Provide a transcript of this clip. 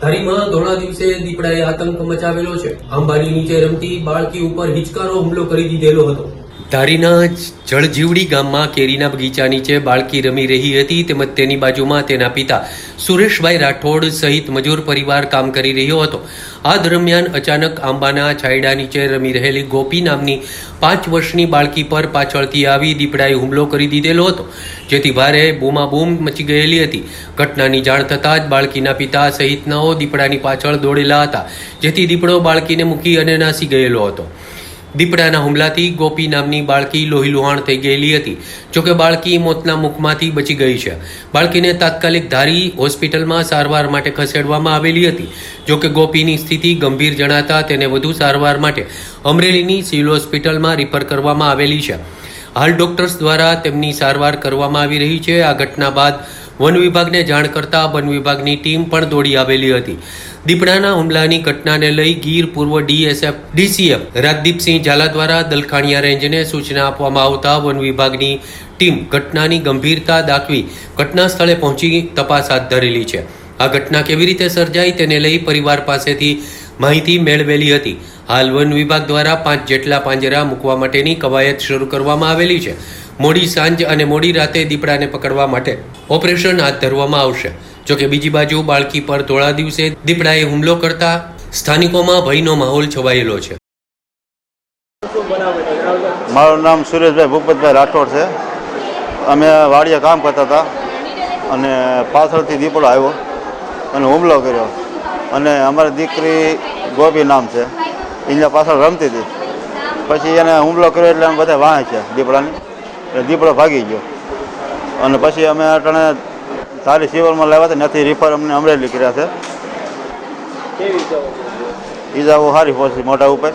ધારીમાં ધોળા દિવસે દીપડાએ આતંક મચાવેલો છે. આંબાની નીચે રમતી બાળકી ઉપર હિચકારો હુમલો કરી દીધેલો હતો. ધારીના જળજીવડી ગામમાં કેરીના બગીચા નીચે બાળકી રમી રહી હતી તેમજ તેની બાજુમાં તેના પિતા સુરેશભાઈ રાઠોડ સહિત મજૂર પરિવાર કામ કરી રહ્યો હતો. આ દરમિયાન અચાનક આંબાના છાયડા નીચે રમી રહેલી ગોપી નામની પાંચ વર્ષની બાળકી પર પાછળથી આવી દીપડાએ હુમલો કરી દીધેલો હતો. જેથી ભારે બૂમાબૂમ મચી ગયેલી હતી. ઘટનાની જાણ થતાં જ બાળકીના પિતા સહિતનાઓ દીપડાની પાછળ દોડેલા હતા. જેથી દીપડો બાળકીને મૂકી અને નાસી ગયેલો હતો. દીપડાના હુમલાથી ગોપી નામની બાળકી લોહીલુહાણ થઈ ગયેલી હતી. જોકે બાળકી મોતના મુખમાંથી બચી ગઈ છે. બાળકીને તાત્કાલિક ધારી હોસ્પિટલમાં સારવાર માટે ખસેડવામાં આવેલી હતી. જોકે ગોપીની સ્થિતિ ગંભીર જણાતા તેને વધુ સારવાર માટે અમરેલીની સિવિલ હોસ્પિટલમાં રિફર કરવામાં આવેલી છે. હાલ ડોક્ટર્સ દ્વારા તેમની સારવાર કરવામાં આવી રહી છે. આ ઘટના બાદ વન વિભાગને જાણ કરતા વન વિભાગની ટીમ પણ દોડી આવેલી હતી. દીપડાના હુમલાની ઘટનાને લઈ ગીર પૂર્વ ડીએસએફ, ડીસીએફ રાજદીપસિંહ ઝાલા દ્વારા દલખાણિયા રેન્જને સૂચના આપવામાં આવતા વન વિભાગની ટીમ ઘટનાની ગંભીરતા દાખવી ઘટના સ્થળે પહોંચી તપાસ હાથ ધરેલી છે. આ ઘટના કેવી રીતે સર્જાઈ તેને લઈ પરિવાર પાસેથી માહિતી મેળવેલી હતી. હાલ વન વિભાગ દ્વારા પાંચ જેટલા પાંજરા મૂકવા માટેની કવાયત શરૂ કરવામાં આવેલી છે. મોડી સાંજ અને મોડી રાતે દીપડાને પકડવા માટે ઓપરેશન હાથ ધરવામાં આવશે. જોકે બીજી બાજુ બાળકી પર ધોળા દિવસે દીપડાએ હુમલો કરતા સ્થાનિકોમાં ભયનો માહોલ છવાયેલો છે. મારું નામ સુરેશભાઈ ભૂપતભાઈ રાઠોડ છે. અમે વાડીએ કામ કરતા હતા અને પાછળથી દીપડો આવ્યો અને હુમલો કર્યો. અને અમારી દીકરી ગોપી નામ છે. એના પાછળ રમતી હતી. પછી એને હુમલો કર્યો એટલે અમે બધા વાંચ્યા દીપડાને. એટલે દીપડો ભાગી ગયો. અને પછી અમે અટાણે સારી સિવલમાં લાવ્યા હતા ત્યાંથી રિફર અમને અમરેલી કર્યા છે. ઈજાઓ સારી પહોંચી મોઢા ઉપર.